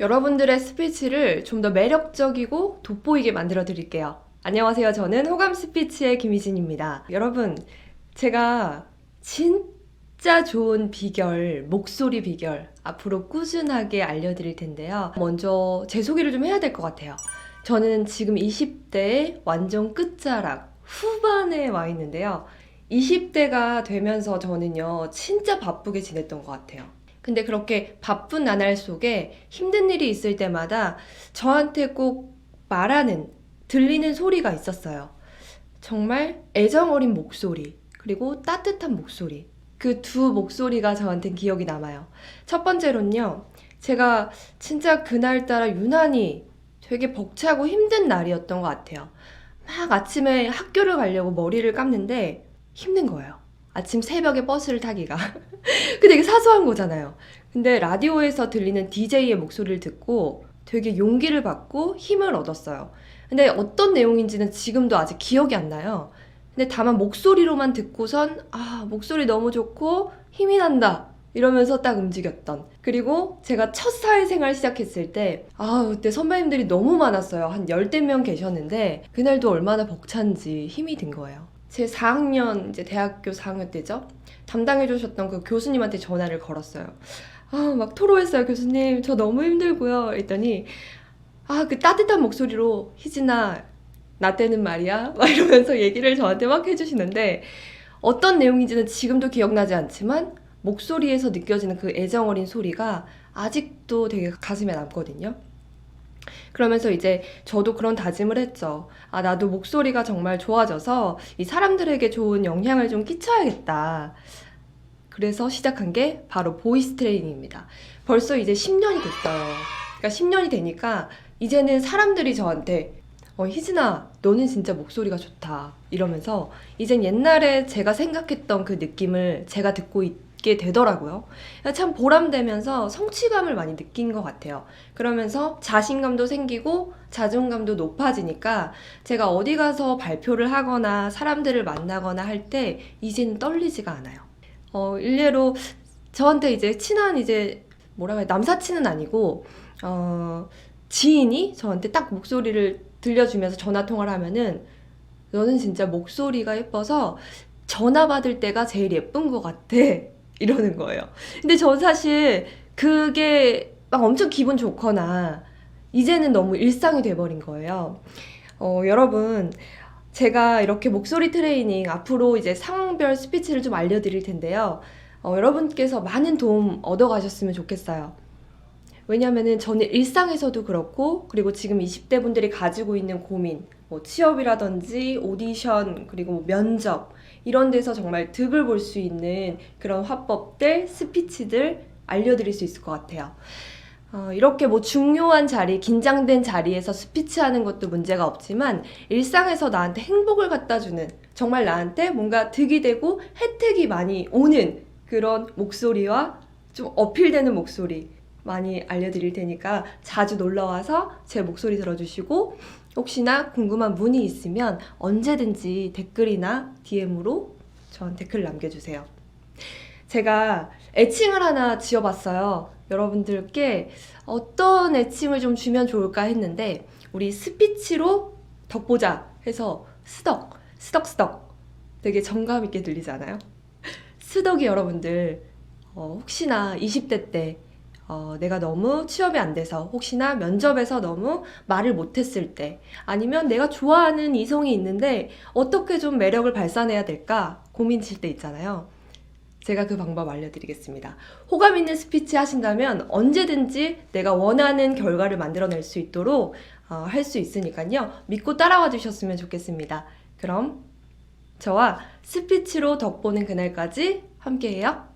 여러분들의 스피치를 좀 더 매력적이고 돋보이게 만들어 드릴게요. 안녕하세요. 저는 호감 스피치의 김희진입니다. 여러분, 제가 진짜 좋은 비결, 목소리 비결 앞으로 꾸준하게 알려드릴 텐데요. 먼저 제 소개를 좀 해야 될 것 같아요. 저는 지금 20대의 완전 끝자락, 후반에 와 있는데요. 20대가 되면서 저는요, 진짜 바쁘게 지냈던 것 같아요. 근데 그렇게 바쁜 나날 속에 힘든 일이 있을 때마다 저한테 꼭 말하는, 들리는 소리가 있었어요. 정말 애정 어린 목소리, 그리고 따뜻한 목소리. 그 두 목소리가 저한테 기억이 남아요. 첫 번째로는요, 제가 진짜 그날따라 유난히 되게 벅차고 힘든 날이었던 것 같아요. 막 아침에 학교를 가려고 머리를 감는데 힘든 거예요. 아침 새벽에 버스를 타기가. 그 되게 사소한 거잖아요. 근데 라디오에서 들리는 DJ의 목소리를 듣고 되게 용기를 받고 힘을 얻었어요. 근데 어떤 내용인지는 지금도 아직 기억이 안 나요. 근데 다만 목소리로만 듣고선 아, 목소리 너무 좋고 힘이 난다. 이러면서 딱 움직였던. 그리고 제가 첫 사회생활 시작했을 때, 아, 그때 선배님들이 너무 많았어요. 한 열댓 명 계셨는데, 그날도 얼마나 벅찬지 힘이 든 거예요. 제 4학년, 이제 대학교 4학년 때죠? 담당해 주셨던 그 교수님한테 전화를 걸었어요. 아, 막 토로했어요. 교수님, 저 너무 힘들고요. 했더니, 아, 그 따뜻한 목소리로, 희진아, 나 때는 말이야. 막 이러면서 얘기를 저한테 막 해주시는데, 어떤 내용인지는 지금도 기억나지 않지만, 목소리에서 느껴지는 그 애정 어린 소리가 아직도 되게 가슴에 남거든요. 그러면서 이제 저도 그런 다짐을 했죠. 아, 나도 목소리가 정말 좋아져서 이 사람들에게 좋은 영향을 좀 끼쳐야겠다. 그래서 시작한 게 바로 보이스 트레이닝입니다. 벌써 이제 10년이 됐어요. 그러니까 10년이 되니까 이제는 사람들이 저한테 어, 희진아, 너는 진짜 목소리가 좋다. 이러면서 이젠 옛날에 제가 생각했던 그 느낌을 제가 듣고 있 게 되더라고요. 참 보람되면서 성취감을 많이 느낀 것 같아요. 그러면서 자신감도 생기고 자존감도 높아지니까 제가 어디 가서 발표를 하거나 사람들을 만나거나 할 때 이제는 떨리지가 않아요. 어, 일례로 저한테 이제 친한 이제 뭐라고 해 남사친은 아니고 어, 지인이 저한테 딱 목소리를 들려주면서 전화 통화를 하면은 너는 진짜 목소리가 예뻐서 전화 받을 때가 제일 예쁜 것 같아 이러는 거예요. 근데 전 사실 그게 막 엄청 기분 좋거나 이제는 너무 일상이 돼버린 거예요. 어, 여러분 제가 이렇게 목소리 트레이닝 앞으로 이제 상황별 스피치를 좀 알려드릴 텐데요. 어, 여러분께서 많은 도움 얻어가셨으면 좋겠어요. 왜냐면은 저는 일상에서도 그렇고, 그리고 지금 20대 분들이 가지고 있는 고민, 뭐 취업이라든지 오디션, 그리고 뭐 면접, 이런 데서 정말 득을 볼 수 있는 그런 화법들, 스피치들 알려드릴 수 있을 것 같아요. 어, 이렇게 뭐 중요한 자리, 긴장된 자리에서 스피치하는 것도 문제가 없지만 일상에서 나한테 행복을 갖다 주는 정말 나한테 뭔가 득이 되고 혜택이 많이 오는 그런 목소리와 좀 어필되는 목소리 많이 알려드릴 테니까 자주 놀러 와서 제 목소리 들어주시고 혹시나 궁금한 문의 있으면 언제든지 댓글이나 DM으로 전 댓글 남겨주세요. 제가 애칭을 하나 지어봤어요. 여러분들께 어떤 애칭을 좀 주면 좋을까 했는데 우리 스피치로 덕보자 해서 스덕, 스덕스덕 되게 정감 있게 들리잖아요. 스덕이 여러분들 어, 혹시나 20대 때 어, 내가 너무 취업이 안 돼서 혹시나 면접에서 너무 말을 못했을 때 아니면 내가 좋아하는 이성이 있는데 어떻게 좀 매력을 발산해야 될까 고민칠 때 있잖아요. 제가 그 방법 알려드리겠습니다. 호감 있는 스피치 하신다면 언제든지 내가 원하는 결과를 만들어낼 수 있도록 어, 할 수 있으니까요. 믿고 따라와 주셨으면 좋겠습니다. 그럼 저와 스피치로 덕보는 그날까지 함께해요.